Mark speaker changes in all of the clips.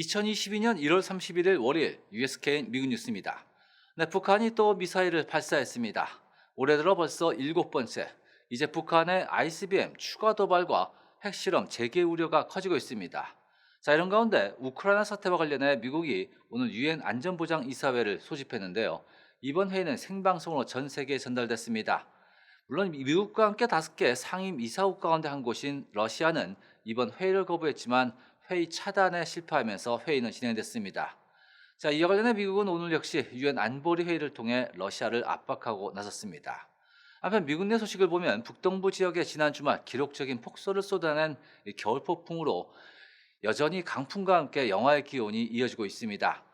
Speaker 1: 2022년 1월 31일 월요일 USKN 미국 뉴스입니다. 네, 북한이 또 미사일을 발사했습니다. 올해 들어 벌써 일곱 번째. 이제 북한의 ICBM 추가 도발과 핵실험 재개 우려가 커지고 있습니다. 자, 이런 가운데 우크라이나 사태와 관련해 미국이 오늘 유엔 안전보장 이사회를 소집했는데요. 이번 회의는 생방송으로 전 세계에 전달됐습니다. 물론 미국과 함께 다섯 개 상임 이사국 가운데 한 곳인 러시아는 이번 회의를 거부했지만 회의 차단에 실패하면서 회의는 진행됐습니다. 자, 이와 관련해 미국은 오늘 역시 유엔 안보리 회의를 통해 러시아를 압박하고 나섰습니다. 한편 미국 내 소식을 보면 북동부 지역에 지난 주말 기록적인 폭설을 쏟아낸 이 겨울 폭풍으로 여전히 강풍과 함께 영하의 기온이 이어지고 있습니다.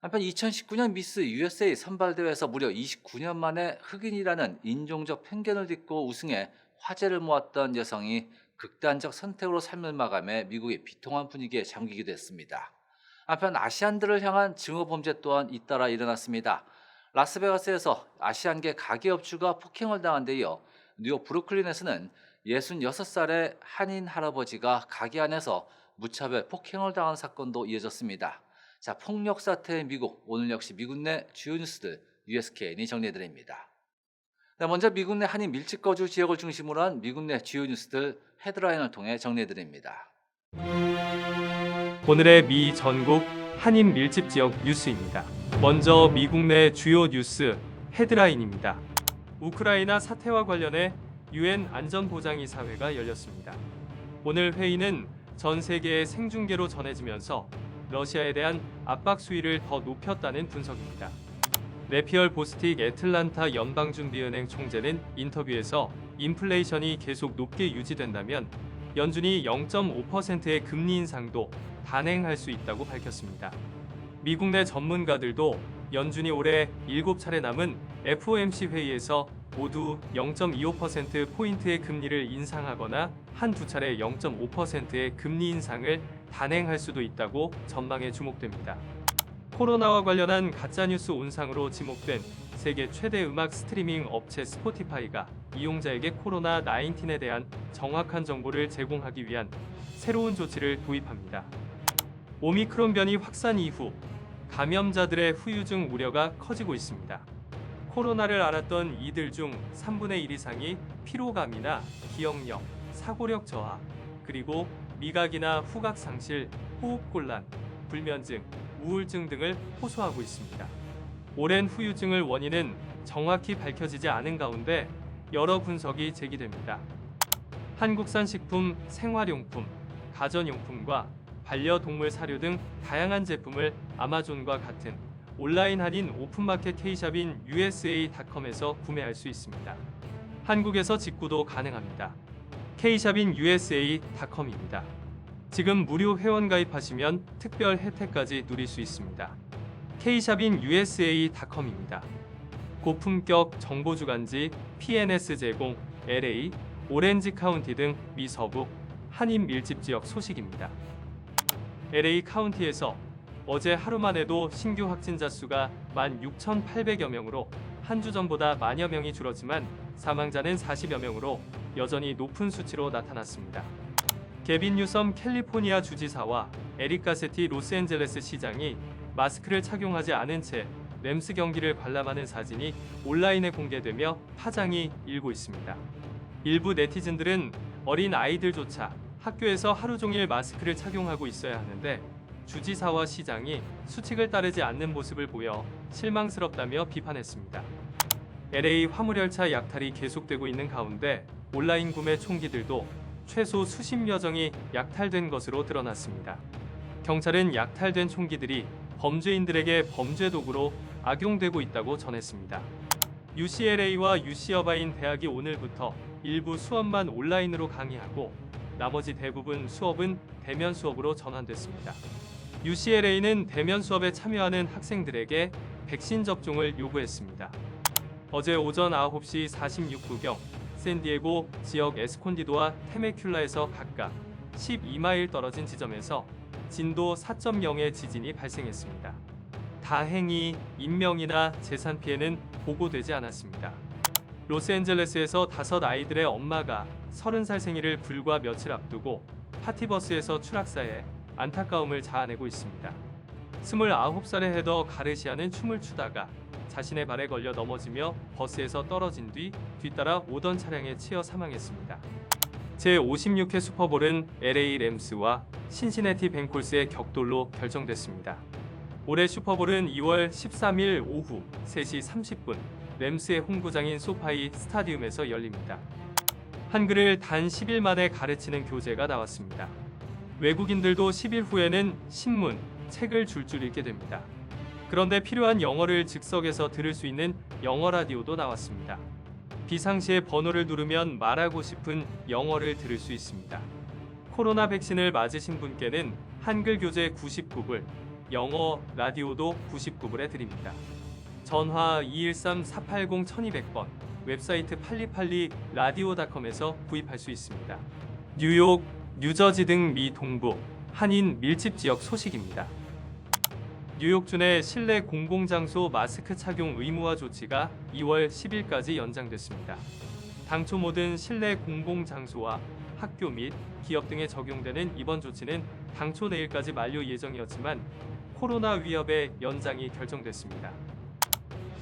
Speaker 1: 한편 2019년 미스 USA 선발대회에서 무려 29년 만에 흑인이라는 인종적 편견을 딛고 우승해 화제를 모았던 여성이 극단적 선택으로 삶을 마감해 미국의 비통한 분위기에 잠기기도 했습니다. 한편 아시안들을 향한 증오 범죄 또한 잇따라 일어났습니다. 라스베가스에서 아시안계 가게업주가 폭행을 당한 데 이어 뉴욕 브루클린에서는 66살의 한인 할아버지가 가게 안에서 무차별 폭행을 당한 사건도 이어졌습니다. 자, 폭력 사태의 미국, 오늘 역시 미국 내 주요 뉴스들 USKN이 정리해드립니다. 네, 먼저 미국 내 한인 밀집 거주 지역을 중심으로 한 미국 내 주요 뉴스들 헤드라인을 통해 정리해드립니다.
Speaker 2: 오늘의 미 전국 한인 밀집 지역 뉴스입니다. 먼저 미국 내 주요 뉴스 헤드라인입니다. 우크라이나 사태와 관련해 유엔 안전보장이 사회가 열렸습니다. 오늘 회의는 전 세계에 생중계로 전해지면서 러시아에 대한 압박 수위를 더 높였다는 분석입니다. 레피얼 보스틱 애틀란타 연방준비은행 총재는 인터뷰에서 인플레이션이 계속 높게 유지된다면 연준이 0.5%의 금리 인상도 단행할 수 있다고 밝혔습니다. 미국 내 전문가들도 연준이 올해 7차례 남은 FOMC 회의에서 모두 0.25%포인트의 금리를 인상하거나 한두 차례 0.5%의 금리 인상을 단행할 수도 있다고 전망에 주목됩니다. 코로나와 관련한 가짜뉴스 온상으로 지목된 세계 최대 음악 스트리밍 업체 스포티파이가 이용자에게 코로나 19에 대한 정확한 정보를 제공하기 위한 새로운 조치를 도입합니다. 오미크론 변이 확산 이후 감염자들의 후유증 우려가 커지고 있습니다. 코로나를 앓았던 이들 중 3분의 1 이상이 피로감이나 기억력, 사고력 저하, 그리고 미각이나 후각 상실, 호흡 곤란, 불면증, 우울증 등을 호소하고 있습니다. 오랜 후유증을 원인은 정확히 밝혀지지 않은 가운데 여러 분석이 제기됩니다. 한국산 식품, 생활용품, 가전용품과 반려동물 사료 등 다양한 제품을 아마존과 같은 온라인 할인 오픈마켓 K샵인 USA.com에서 구매할 수 있습니다. 한국에서 직구도 가능합니다. K샵인 USA.com입니다. 지금 무료 회원 가입하시면 특별 혜택까지 누릴 수 있습니다. K샵인 USA.com입니다. 고품격 정보 주간지 PNS 제공, LA, 오렌지 카운티 등 미서부, 한인 밀집 지역 소식입니다. LA 카운티에서 어제 하루만 해도 신규 확진자 수가 16,800여 명으로 한 주 전보다 만여 명이 줄었지만 사망자는 40여 명으로 여전히 높은 수치로 나타났습니다. 개빈 뉴섬 캘리포니아 주지사와 에릭 가세티 로스앤젤레스 시장이 마스크를 착용하지 않은 채 램스 경기를 관람하는 사진이 온라인에 공개되며 파장이 일고 있습니다. 일부 네티즌들은 어린 아이들조차 학교에서 하루 종일 마스크를 착용하고 있어야 하는데 주지사와 시장이 수칙을 따르지 않는 모습을 보여 실망스럽다며 비판했습니다. LA 화물열차 약탈이 계속되고 있는 가운데 온라인 구매 총기들도 최소 수십 여 정이 약탈된 것으로 드러났습니다. 경찰은 약탈된 총기들이 범죄인들에게 범죄 도구로 악용되고 있다고 전했습니다. UCLA와 UC어바인 대학이 오늘부터 일부 수업만 온라인으로 강의하고 나머지 대부분 수업은 대면 수업으로 전환됐습니다. UCLA는 대면 수업에 참여하는 학생들에게 백신 접종을 요구했습니다. 어제 오전 9시 46분경 샌디에고 지역 에스콘디도와 테메큘라에서 각각 12마일 떨어진 지점에서 진도 4.0의 지진이 발생했습니다. 다행히 인명이나 재산 피해는 보고되지 않았습니다. 로스앤젤레스에서 다섯 아이들의 엄마가 30살 생일을 불과 며칠 앞두고 파티버스에서 추락사해 안타까움을 자아내고 있습니다. 29살의 헤더 가르시아는 춤을 추다가 자신의 발에 걸려 넘어지며 버스에서 떨어진 뒤 뒤따라 오던 차량에 치여 사망했습니다. 제56회 슈퍼볼은 LA 램스와 신시내티 뱅콜스의 격돌로 결정됐습니다. 올해 슈퍼볼은 2월 13일 오후 3시 30분 램스의 홈구장인 소파이 스타디움에서 열립니다. 한글을 단 10일 만에 가르치는 교재가 나왔습니다. 외국인들도 10일 후에는 신문, 책을 줄줄 읽게 됩니다. 그런데 필요한 영어를 즉석에서 들을 수 있는 영어 라디오도 나왔습니다. 비상시에 번호를 누르면 말하고 싶은 영어를 들을 수 있습니다. 코로나 백신을 맞으신 분께는 한글 교재 99불, 영어 라디오도 99불에 드립니다. 전화 213-480-1200번, 웹사이트 팔리팔리 라디오닷컴에서 구입할 수 있습니다. 뉴욕, 뉴저지 등 미 동부, 한인 밀집 지역 소식입니다. 뉴욕 주 내 실내 공공장소 마스크 착용 의무화 조치가 2월 10일까지 연장됐습니다. 당초 모든 실내 공공장소와 학교 및 기업 등에 적용되는 이번 조치는 당초 내일까지 만료 예정이었지만 코로나 위협의 연장이 결정됐습니다.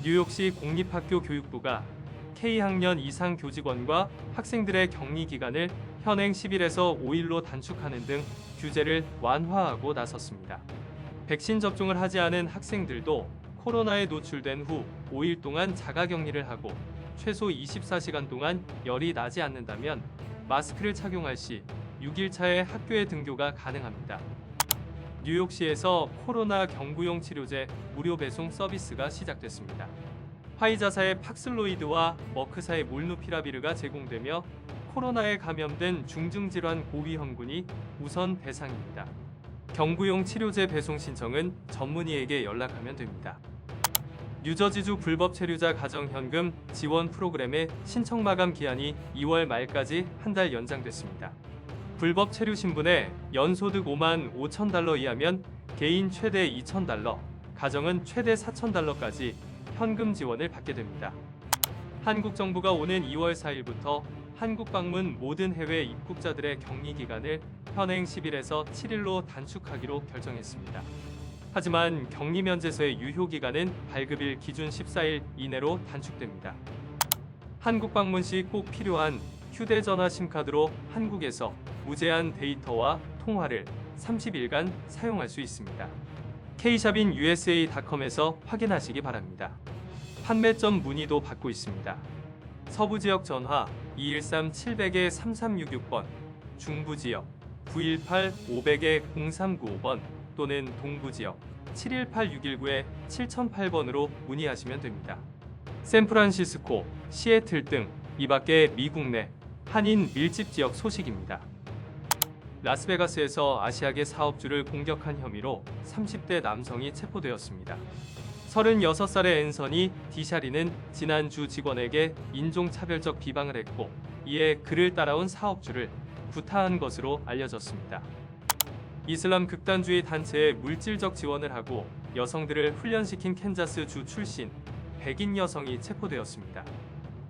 Speaker 2: 뉴욕시 공립학교 교육부가 K학년 이상 교직원과 학생들의 격리 기간을 현행 10일에서 5일로 단축하는 등 규제를 완화하고 나섰습니다. 백신 접종을 하지 않은 학생들도 코로나에 노출된 후 5일 동안 자가 격리를 하고 최소 24시간 동안 열이 나지 않는다면 마스크를 착용할 시 6일 차에 학교에 등교가 가능합니다. 뉴욕시에서 코로나 경구용 치료제 무료 배송 서비스가 시작됐습니다. 화이자사의 팍슬로이드와 머크사의 몰누피라비르가 제공되며 코로나에 감염된 중증질환 고위험군이 우선 대상입니다. 경구용 치료제 배송 신청은 전문의에게 연락하면 됩니다. 뉴저지주 불법 체류자 가정 현금 지원 프로그램의 신청 마감 기한이 2월 말까지 한 달 연장됐습니다. 불법 체류 신분에 연소득 5만 5천 달러 이하면 개인 최대 2천 달러, 가정은 최대 4천 달러까지 현금 지원을 받게 됩니다. 한국 정부가 오는 2월 4일부터 한국 방문 모든 해외 입국자들의 격리 기간을 현행 10일에서 7일로 단축하기로 결정했습니다. 하지만 격리 면제소의 유효 기간은 발급일 기준 14일 이내로 단축됩니다. 한국 방문 시 꼭 필요한 휴대전화 심카드로 한국에서 무제한 데이터와 통화를 30일간 사용할 수 있습니다. K샵인 USA.com에서 확인하시기 바랍니다. 판매점 문의도 받고 있습니다. 서부 지역 전화 213-700에 3366번, 중부 지역 918-500에 0395번 또는 동부 지역 718-619에 7008번으로 문의하시면 됩니다. 샌프란시스코, 시애틀 등 이 밖에 미국 내 한인 밀집 지역 소식입니다. 라스베가스에서 아시아계 사업주를 공격한 혐의로 30대 남성이 체포되었습니다. 36살의 앤서니 디샤리는 지난주 직원에게 인종차별적 비방을 했고 이에 그를 따라온 사업주를 구타한 것으로 알려졌습니다. 이슬람 극단주의 단체에 물질적 지원을 하고 여성들을 훈련시킨 캔자스 주 출신 백인 여성이 체포되었습니다.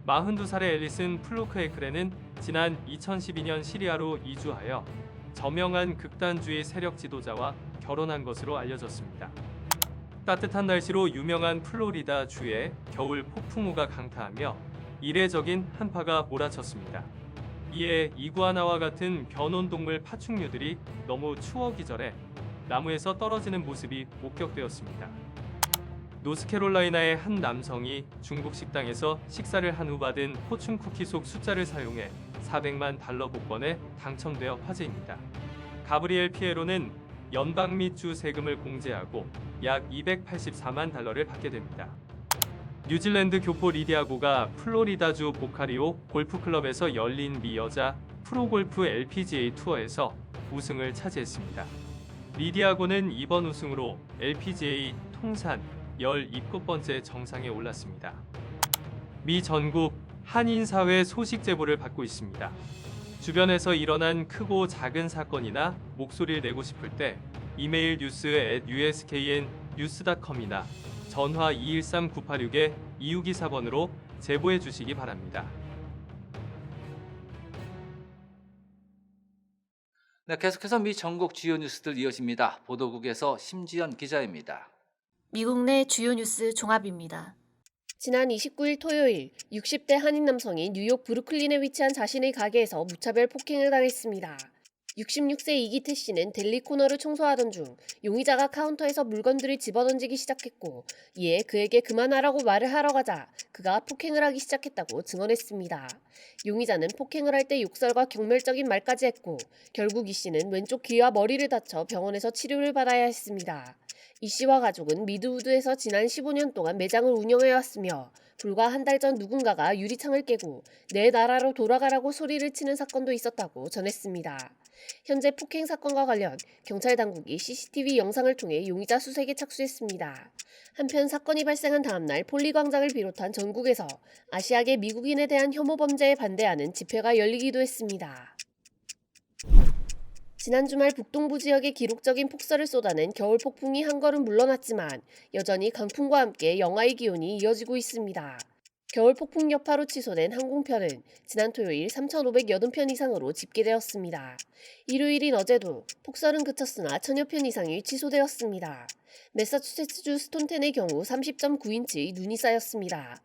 Speaker 2: 42살의 앨리슨 플루크에크레는 지난 2012년 시리아로 이주하여 저명한 극단주의 세력 지도자와 결혼한 것으로 알려졌습니다. 따뜻한 날씨로 유명한 플로리다 주에 겨울 폭풍우가 강타하며 이례적인 한파가 몰아쳤습니다. 이에 이구아나와 같은 변온동물 파충류들이 너무 추워 기절해 나무에서 떨어지는 모습이 목격되었습니다. 노스캐롤라이나의 한 남성이 중국 식당에서 식사를 한 후 받은 포춘 쿠키 속 숫자를 사용해 400만 달러 복권에 당첨되어 화제입니다. 가브리엘 피에로는 연방 및 주 세금을 공제하고 약 284만 달러를 받게 됩니다. 뉴질랜드 교포 리디아고가 플로리다주 보카리오 골프클럽에서 열린 미 여자 프로골프 LPGA 투어에서 우승을 차지했습니다. 리디아고는 이번 우승으로 LPGA 통산 17번째 정상에 올랐습니다. 미 전국 한인 사회 소식 제보를 받고 있습니다. 주변에서 일어난 크고 작은 사건이나 목소리를 내고 싶을 때 이메일 뉴스 at uskn 뉴스닷컴이나 전화 213-986에 2624번으로 제보해 주시기 바랍니다.
Speaker 1: 네, 계속해서 미 전국 주요 뉴스들 이어집니다. 보도국에서 심지연 기자입니다.
Speaker 3: 미국 내 주요 뉴스 종합입니다.
Speaker 4: 지난 29일 토요일 60대 한인 남성이 뉴욕 브루클린에 위치한 자신의 가게에서 무차별 폭행을 당했습니다. 66세 이기태 씨는 델리 코너를 청소하던 중 용의자가 카운터에서 물건들을 집어던지기 시작했고 이에 그에게 그만하라고 말을 하러 가자 그가 폭행을 하기 시작했다고 증언했습니다. 용의자는 폭행을 할 때 욕설과 경멸적인 말까지 했고 결국 이 씨는 왼쪽 귀와 머리를 다쳐 병원에서 치료를 받아야 했습니다. 이 씨와 가족은 미드우드에서 지난 15년 동안 매장을 운영해왔으며 불과 한 달 전 누군가가 유리창을 깨고 내 나라로 돌아가라고 소리를 치는 사건도 있었다고 전했습니다. 현재 폭행 사건과 관련 경찰 당국이 CCTV 영상을 통해 용의자 수색에 착수했습니다. 한편 사건이 발생한 다음날 폴리 광장을 비롯한 전국에서 아시아계 미국인에 대한 혐오 범죄에 반대하는 집회가 열리기도 했습니다. 지난 주말 북동부 지역에 기록적인 폭설을 쏟아낸 겨울 폭풍이 한 걸음 물러났지만 여전히 강풍과 함께 영하의 기온이 이어지고 있습니다. 겨울 폭풍 여파로 취소된 항공편은 지난 토요일 3,580편 이상으로 집계되었습니다. 일요일인 어제도 폭설은 그쳤으나 천여 편 이상이 취소되었습니다. 매사추세츠주 스톤텐의 경우 30.9인치 눈이 쌓였습니다.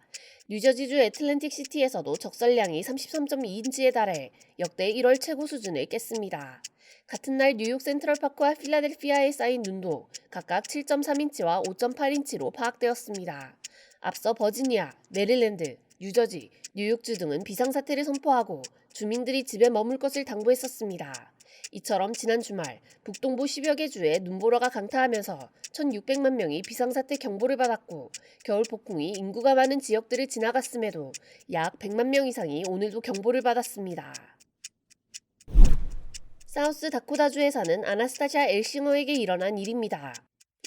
Speaker 4: 뉴저지주 애틀랜틱 시티에서도 적설량이 33.2인치에 달해 역대 1월 최고 수준을 깼습니다. 같은 날 뉴욕 센트럴파크와 필라델피아에 쌓인 눈도 각각 7.3인치와 5.8인치로 파악되었습니다. 앞서 버지니아, 메릴랜드, 뉴저지, 뉴욕주 등은 비상사태를 선포하고 주민들이 집에 머물 것을 당부했었습니다. 이처럼 지난 주말 북동부 10여 개 주에 눈보라가 강타하면서 1,600만 명이 비상사태 경보를 받았고 겨울 폭풍이 인구가 많은 지역들을 지나갔음에도 약 100만 명 이상이 오늘도 경보를 받았습니다. 사우스 다코다주에 사는 아나스타샤 엘싱어에게 일어난 일입니다.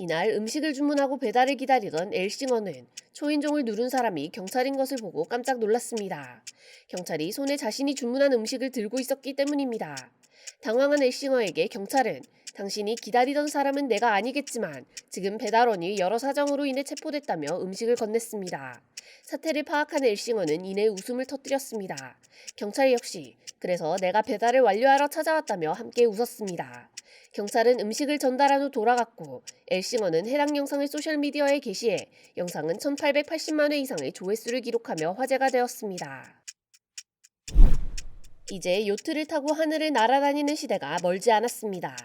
Speaker 4: 이날 음식을 주문하고 배달을 기다리던 엘싱어는 초인종을 누른 사람이 경찰인 것을 보고 깜짝 놀랐습니다. 경찰이 손에 자신이 주문한 음식을 들고 있었기 때문입니다. 당황한 엘싱어에게 경찰은 당신이 기다리던 사람은 내가 아니겠지만 지금 배달원이 여러 사정으로 인해 체포됐다며 음식을 건넸습니다. 사태를 파악한 엘싱어는 이내 웃음을 터뜨렸습니다. 경찰 역시 그래서 내가 배달을 완료하러 찾아왔다며 함께 웃었습니다. 경찰은 음식을 전달한 후 돌아갔고 엘싱어는 해당 영상을 소셜미디어에 게시해 영상은 1880만 회 이상의 조회수를 기록하며 화제가 되었습니다. 이제 요트를 타고 하늘을 날아다니는 시대가 멀지 않았습니다.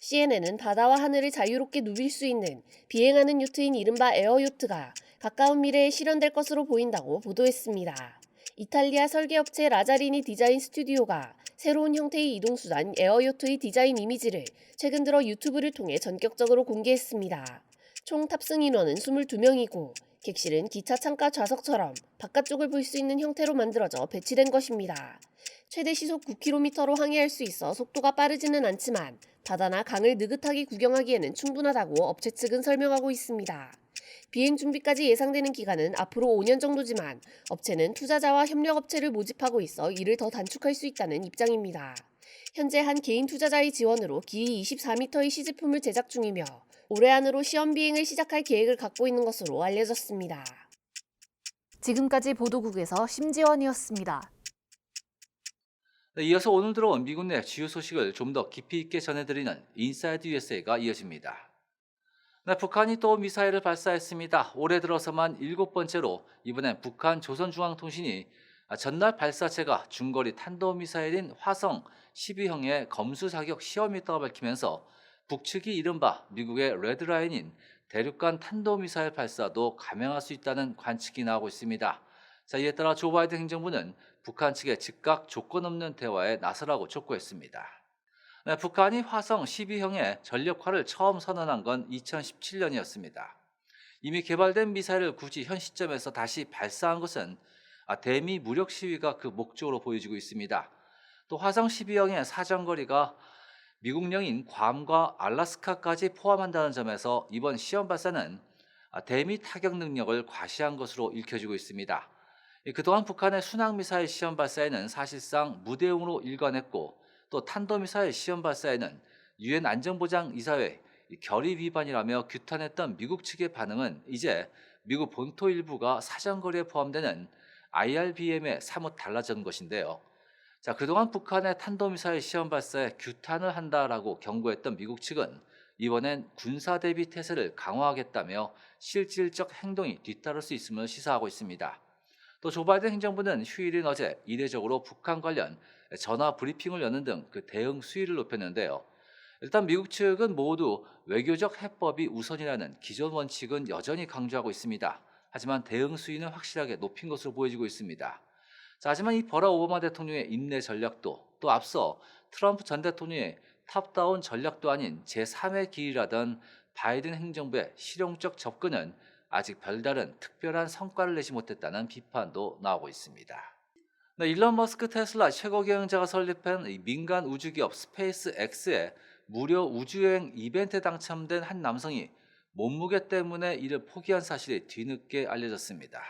Speaker 4: CNN은 바다와 하늘을 자유롭게 누빌 수 있는 비행하는 요트인 이른바 에어요트가 가까운 미래에 실현될 것으로 보인다고 보도했습니다. 이탈리아 설계업체 라자리니 디자인 스튜디오가 새로운 형태의 이동수단 에어요트의 디자인 이미지를 최근 들어 유튜브를 통해 전격적으로 공개했습니다. 총 탑승 인원은 22명이고 객실은 기차 창가 좌석처럼 바깥쪽을 볼 수 있는 형태로 만들어져 배치된 것입니다. 최대 시속 9km로 항해할 수 있어 속도가 빠르지는 않지만 바다나 강을 느긋하게 구경하기에는 충분하다고 업체 측은 설명하고 있습니다. 비행 준비까지 예상되는 기간은 앞으로 5년 정도지만 업체는 투자자와 협력업체를 모집하고 있어 이를 더 단축할 수 있다는 입장입니다. 현재 한 개인 투자자의 지원으로 길이 24m의 시제품을 제작 중이며 올해 안으로 시험 비행을 시작할 계획을 갖고 있는 것으로 알려졌습니다.
Speaker 3: 지금까지 보도국에서 심지원이었습니다.
Speaker 1: 네, 이어서 오늘 들어온 미국 내 주요 소식을 좀 더 깊이 있게 전해드리는 인사이드 USA가 이어집니다. 네, 북한이 또 미사일을 발사했습니다. 올해 들어서만 일곱 번째로 이번엔 북한 조선중앙통신이 전날 발사체가 중거리 탄도미사일인 화성 12형의 검수 사격 시험이었다고 밝히면서 북측이 이른바 미국의 레드라인인 대륙간 탄도미사일 발사도 감행할 수 있다는 관측이 나오고 있습니다. 자, 이에 따라 조 바이든 행정부는 북한 측에 즉각 조건 없는 대화에 나서라고 촉구했습니다. 네, 북한이 화성 12형의 전력화를 처음 선언한 건 2017년이었습니다. 이미 개발된 미사일을 굳이 현 시점에서 다시 발사한 것은 아, 대미 무력 시위가 그 목적으로 보여지고 있습니다. 또 화성 12형의 사정거리가 미국령인 괌과 알라스카까지 포함한다는 점에서 이번 시험 발사는 아, 대미 타격 능력을 과시한 것으로 읽혀지고 있습니다. 이 그동안 북한의 순항미사일 시험 발사에는 사실상 무대응으로 일관했고 또 탄도미사일 시험 발사에는 유엔 안전보장 이사회 이 결의 위반이라며 규탄했던 미국 측의 반응은 이제 미국 본토 일부가 사정거리에 포함되는 IRBM에 사뭇 달라진 것인데요. 자, 그동안 북한의 탄도미사일 시험 발사에 규탄을 한다라고 경고했던 미국 측은 이번엔 군사 대비 태세를 강화하겠다며 실질적 행동이 뒤따를 수 있음을 시사하고 있습니다. 또 조 바이든 행정부는 휴일인 어제 이례적으로 북한 관련 전화 브리핑을 여는 등 그 대응 수위를 높였는데요. 일단 미국 측은 모두 외교적 해법이 우선이라는 기존 원칙은 여전히 강조하고 있습니다. 하지만 대응 수위는 확실하게 높인 것으로 보여지고 있습니다. 자, 하지만 이 버락 오바마 대통령의 인내 전략도 또 앞서 트럼프 전 대통령의 탑다운 전략도 아닌 제3의 길이라던 바이든 행정부의 실용적 접근은 아직 별다른 특별한 성과를 내지 못했다는 비판도 나오고 있습니다. 네, 일론 머스크 테슬라 최고 경영자가 설립한 이 민간 우주기업 스페이스 X의 무료 우주여행 이벤트에 당첨된 한 남성이 몸무게 때문에 이를 포기한 사실이 뒤늦게 알려졌습니다.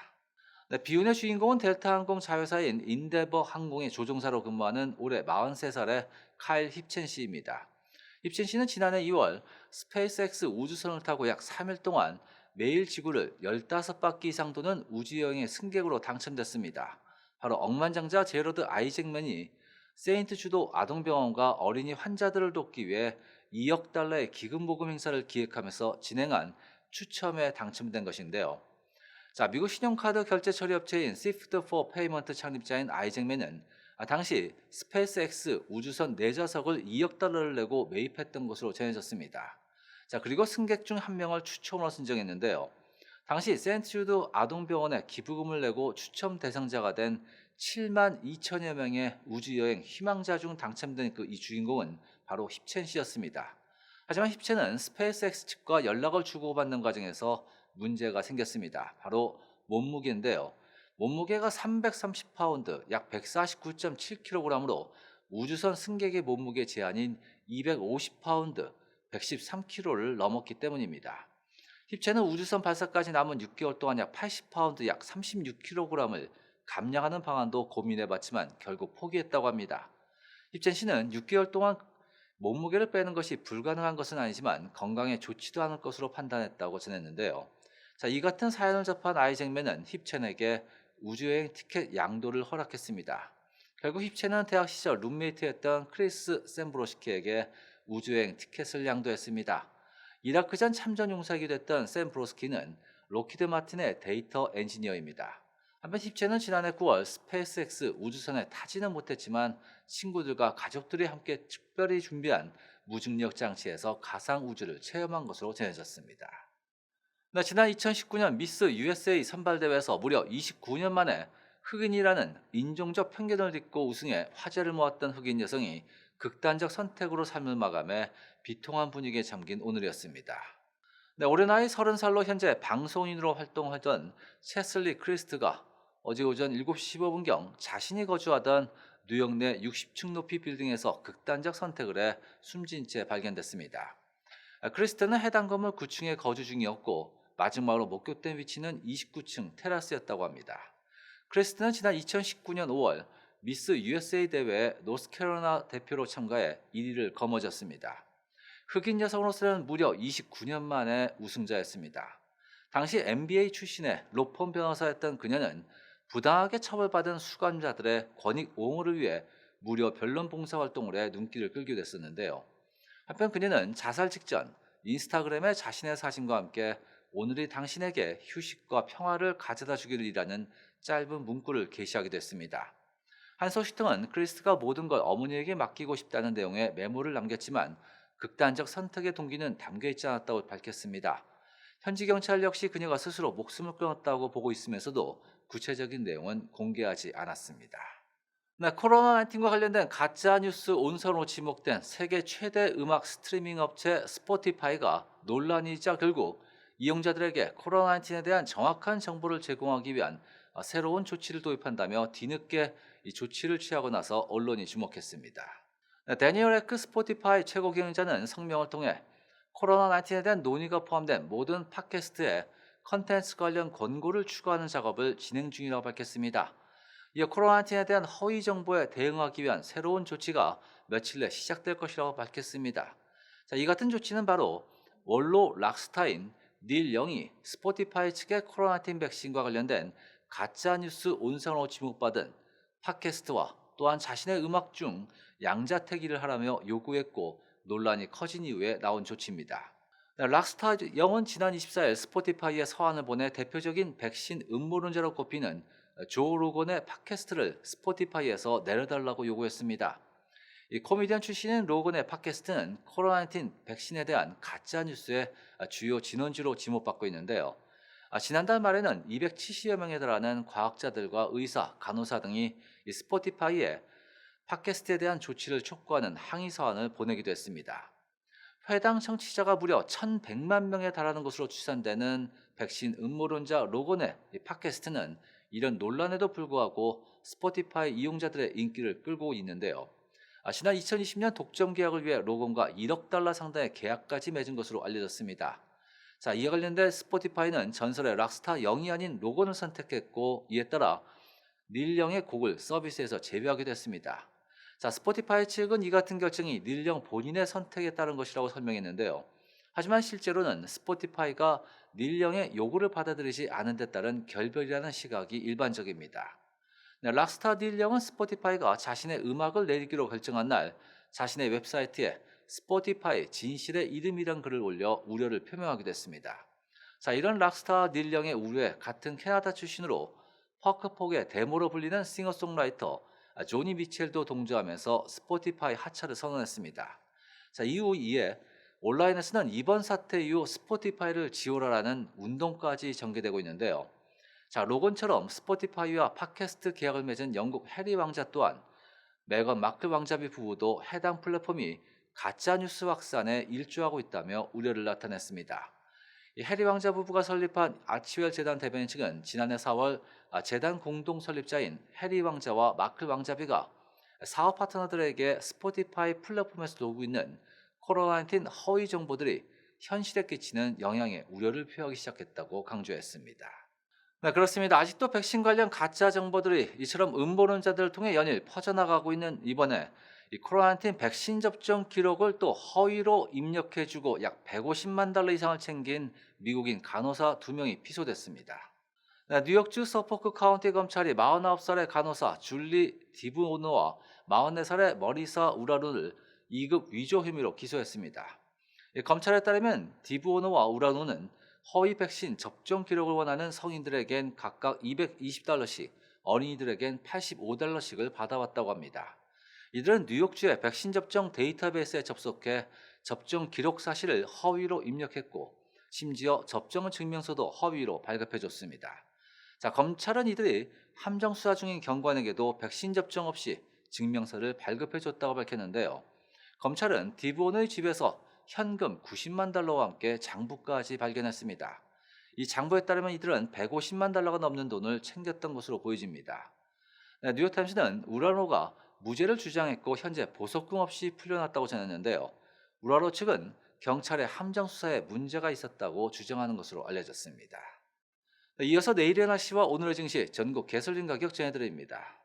Speaker 1: 네, 비운의 주인공은 델타항공 자회사인 인데버 항공의 조종사로 근무하는 올해 43살의 카일 힙첸 씨입니다. 힙첸 씨는 지난해 2월 스페이스X 우주선을 타고 약 3일 동안 매일 지구를 15바퀴 이상 도는 우주여행의 승객으로 당첨됐습니다. 바로 억만장자 제러드 아이잭맨이 세인트 주도 아동병원과 어린이 환자들을 돕기 위해 2억 달러의 기금 모금 행사를 기획하면서 진행한 추첨에 당첨된 것인데요. 자, 미국 신용카드 결제 처리 업체인 Swift for Payment 창립자인 아이잭맨은 아, 당시 스페이스X 우주선 4좌석을 2억 달러를 내고 매입했던 것으로 전해졌습니다. 자, 그리고 승객 중 한 명을 추첨으로 선정했는데요. 당시 센트주드 아동병원에 기부금을 내고 추첨 대상자가 된 7만 2천여 명의 우주여행 희망자 중 당첨된 그 이 주인공은 바로 힙첸 씨였습니다. 하지만 힙첸은 스페이스X 측과 연락을 주고받는 과정에서 문제가 생겼습니다. 바로 몸무게인데요. 몸무게가 330파운드, 약 149.7kg으로 우주선 승객의 몸무게 제한인 250파운드, 113kg를 넘었기 때문입니다. 힙체는 우주선 발사까지 남은 6개월 동안 약 80파운드, 약 36kg을 감량하는 방안도 고민해봤지만 결국 포기했다고 합니다. 힙첸 씨는 6개월 동안 몸무게를 빼는 것이 불가능한 것은 아니지만 건강에 좋지도 않을 것으로 판단했다고 전했는데요. 자, 이 같은 사연을 접한 아이잭맨은 힙첸에게 우주여행 티켓 양도를 허락했습니다. 결국 힙첸은 대학 시절 룸메이트였던 크리스 샌브로스키에게 우주여행 티켓을 양도했습니다. 이라크전 참전 용사이기도 했던 샌브로스키는 로키드 마틴의 데이터 엔지니어입니다. 한편 힙체는 지난해 9월 스페이스X 우주선에 타지는 못했지만 친구들과 가족들이 함께 특별히 준비한 무중력 장치에서 가상 우주를 체험한 것으로 전해졌습니다. 네, 지난 2019년 미스 USA 선발대회에서 무려 29년 만에 흑인이라는 인종적 편견을 딛고 우승해 화제를 모았던 흑인 여성이 극단적 선택으로 삶을 마감해 비통한 분위기에 잠긴 오늘이었습니다. 네, 올해 나이 30살로 현재 방송인으로 활동하던 체슬리 크리스트가 어제 오전 7시 15분경 자신이 거주하던 뉴욕 내 60층 높이 빌딩에서 극단적 선택을 해 숨진 채 발견됐습니다. 아, 크리스트는 해당 건물 9층에 거주 중이었고 마지막으로 목격된 위치는 29층 테라스였다고 합니다. 크리스트는 지난 2019년 5월 미스 USA 대회에 노스캐롤라이나 대표로 참가해 1위를 거머쥐었습니다. 흑인 여성으로서는 무려 29년 만에 우승자였습니다. 당시 MBA 출신의 로펌 변호사였던 그녀는 부당하게 처벌받은 수감자들의 권익 옹호를 위해 무료 변론 봉사 활동을 해 눈길을 끌게 됐었는데요. 한편 그녀는 자살 직전 인스타그램에 자신의 사진과 함께 오늘이 당신에게 휴식과 평화를 가져다 주기를 이라는 짧은 문구를 게시하기도 했습니다. 한 소식통은 크리스가 모든 걸 어머니에게 맡기고 싶다는 내용의 메모를 남겼지만 극단적 선택의 동기는 담겨 있지 않았다고 밝혔습니다. 현지 경찰 역시 그녀가 스스로 목숨을 끊었다고 보고 있으면서도 구체적인 내용은 공개하지 않았습니다. 네, 코로나19과 관련된 가짜 뉴스 온선으로 지목된 세계 최대 음악 스트리밍 업체 스포티파이가 논란이자 결국 이용자들에게 코로나19에 대한 정확한 정보를 제공하기 위한 어, 새로운 조치를 도입한다며 뒤늦게 이 조치를 취하고 나서 언론이 주목했습니다. 네, 데니얼 에크 스포티파이 최고 경영자는 성명을 통해 코로나19에 대한 논의가 포함된 모든 팟캐스트에 컨텐츠 관련 권고를 추가하는 작업을 진행 중이라고 밝혔습니다. 이어 코로나19에 대한 허위 정보에 대응하기 위한 새로운 조치가 며칠 내 시작될 것이라고 밝혔습니다. 자, 이 같은 조치는 바로 원로 락스타인 닐 영이 스포티파이 측의 코로나19 백신과 관련된 가짜 뉴스 온상으로 지목받은 팟캐스트와 또한 자신의 음악 중 양자택일을 하라며 요구했고 논란이 커진 이후에 나온 조치입니다. 네, 락스타 영은 지난 24일 스포티파이에 서한을 보내 대표적인 백신 음모론자로 꼽히는 조 로건의 팟캐스트를 스포티파이에서 내려달라고 요구했습니다. 이 코미디언 출신인 로건의 팟캐스트는 코로나19 백신에 대한 가짜 뉴스의 주요 진원지로 지목받고 있는데요. 아, 지난달 말에는 270여 명에 달하는 과학자들과 의사, 간호사 등이 이 스포티파이에 팟캐스트에 대한 조치를 촉구하는 항의 서한을 보내기도 했습니다. 해당 청취자가 무려 1,100만 명에 달하는 것으로 추산되는 백신 음모론자 로건의 이 팟캐스트는 이런 논란에도 불구하고 스포티파이 이용자들의 인기를 끌고 있는데요. 아, 지난 2020년 독점 계약을 위해 로건과 1억 달러 상당의 계약까지 맺은 것으로 알려졌습니다. 자, 이에 관련된 스포티파이는 전설의 락스타 영이 아닌 로건을 선택했고 이에 따라 닐 영의 곡을 서비스에서 제외하기도 했습니다. 자, 스포티파이 측은 이 같은 결정이 닐 영 본인의 선택에 따른 것이라고 설명했는데요. 하지만 실제로는 스포티파이가 닐 영의 요구를 받아들이지 않은 데 따른 결별이라는 시각이 일반적입니다. 네, 락스타 닐 영은 스포티파이가 자신의 음악을 내리기로 결정한 날 자신의 웹사이트에 스포티파이 진실의 이름이란 글을 올려 우려를 표명하기도 했습니다. 자, 이런 락스타 닐 영의 우려에 같은 캐나다 출신으로 퍼크폭의 데모로 불리는 싱어송라이터 조니 미첼도 동조하면서 스포티파이 하차를 선언했습니다. 자, 이후 이에 온라인에서는 이번 사태 이후 스포티파이를 지원하라는 운동까지 전개되고 있는데요. 자, 로건처럼 스포티파이와 팟캐스트 계약을 맺은 영국 해리 왕자 또한 메건 마클 왕자비 부부도 해당 플랫폼이 가짜 뉴스 확산에 일조하고 있다며 우려를 나타냈습니다. 이 해리 왕자 부부가 설립한 아치웰 재단 대변인 측은 지난해 4월 아, 재단 공동 설립자인 해리 왕자와 마클 왕자비가 사업 파트너들에게 스포티파이 플랫폼에서 돌고 있는 코로나19 허위 정보들이 현실에 끼치는 영향에 우려를 표하기 시작했다고 강조했습니다. 네, 그렇습니다. 아직도 백신 관련 가짜 정보들이 이처럼 음모론자들을 통해 연일 퍼져나가고 있는 이번에 이 코로나19 백신 접종 기록을 또 허위로 입력해주고 약 150만 달러 이상을 챙긴 미국인 간호사 두 명이 피소됐습니다. 네, 뉴욕주 서포크 카운티 검찰이 49살의 간호사 줄리 디브오노와 44살의 머리사 우라루를 2급 위조 혐의로 기소했습니다. 이 검찰에 따르면 디브오노와 우라노는 허위 백신 접종 기록을 원하는 성인들에겐 각각 220달러씩, 어린이들에겐 85달러씩을 받아왔다고 합니다. 이들은 뉴욕주의 백신 접종 데이터베이스에 접속해 접종 기록 사실을 허위로 입력했고 심지어 접종 증명서도 허위로 발급해줬습니다. 자, 검찰은 이들이 함정 수사 중인 경관에게도 백신 접종 없이 증명서를 발급해줬다고 밝혔는데요. 검찰은 디브온의 집에서 현금 90만 달러와 함께 장부까지 발견했습니다. 이 장부에 따르면 이들은 150만 달러가 넘는 돈을 챙겼던 것으로 보여집니다. 네, 뉴욕타임스는 우라노가 무죄를 주장했고 현재 보석금 없이 풀려났다고 전했는데요. 우라노 측은 경찰의 함정 수사에 문제가 있었다고 주장하는 것으로 알려졌습니다. 네, 이어서 내일의 날씨와 오늘의 증시 전국 개설린 가격 전해드립니다.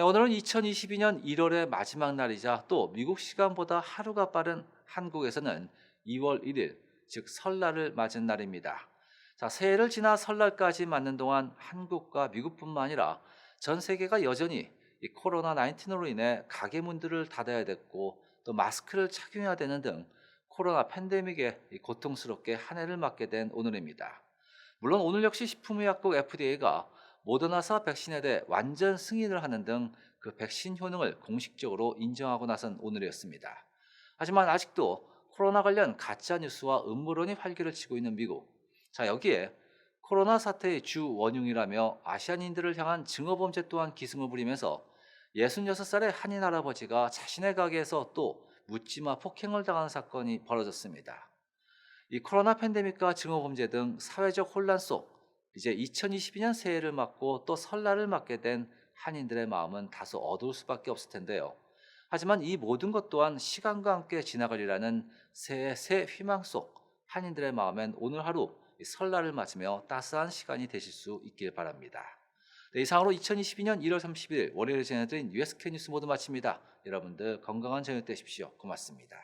Speaker 1: 네, 오늘은 2022년 1월의 마지막 날이자 또 미국 시간보다 하루가 빠른 한국에서는 2월 1일, 즉 설날을 맞은 날입니다. 자, 새해를 지나 설날까지 맞는 동안 한국과 미국뿐만 아니라 전 세계가 여전히 이 코로나 19으로 인해 가게 문들을 닫아야 됐고 또 마스크를 착용해야 되는 등 코로나 팬데믹에 이 고통스럽게 한 해를 맞게 된 오늘입니다. 물론 오늘 역시 식품의약국 FDA가 모더나사 백신에 대해 완전 승인을 하는 등 그 백신 효능을 공식적으로 인정하고 나선 오늘이었습니다. 하지만 아직도 코로나 관련 가짜 뉴스와 음모론이 활기를 치고 있는 미국. 자, 여기에 코로나 사태의 주 원흉이라며 아시아인들을 향한 증오범죄 또한 기승을 부리면서 66살의 한인 할아버지가 자신의 가게에서 또 묻지마 폭행을 당하는 사건이 벌어졌습니다. 이 코로나 팬데믹과 증오범죄 등 사회적 혼란 속 이제 2022년 새해를 맞고 또 설날을 맞게 된 한인들의 마음은 다소 어두울 수밖에 없을 텐데요. 하지만 이 모든 것 또한 시간과 함께 지나가리라는 새해 새 희망 속 한인들의 마음엔 오늘 하루 이 설날을 맞으며 따스한 시간이 되실 수 있길 바랍니다. 네, 이상으로 2022년 1월 30일 월요일에 전해드린 USK 뉴스 모두 마칩니다. 여러분들 건강한 저녁 되십시오. 고맙습니다.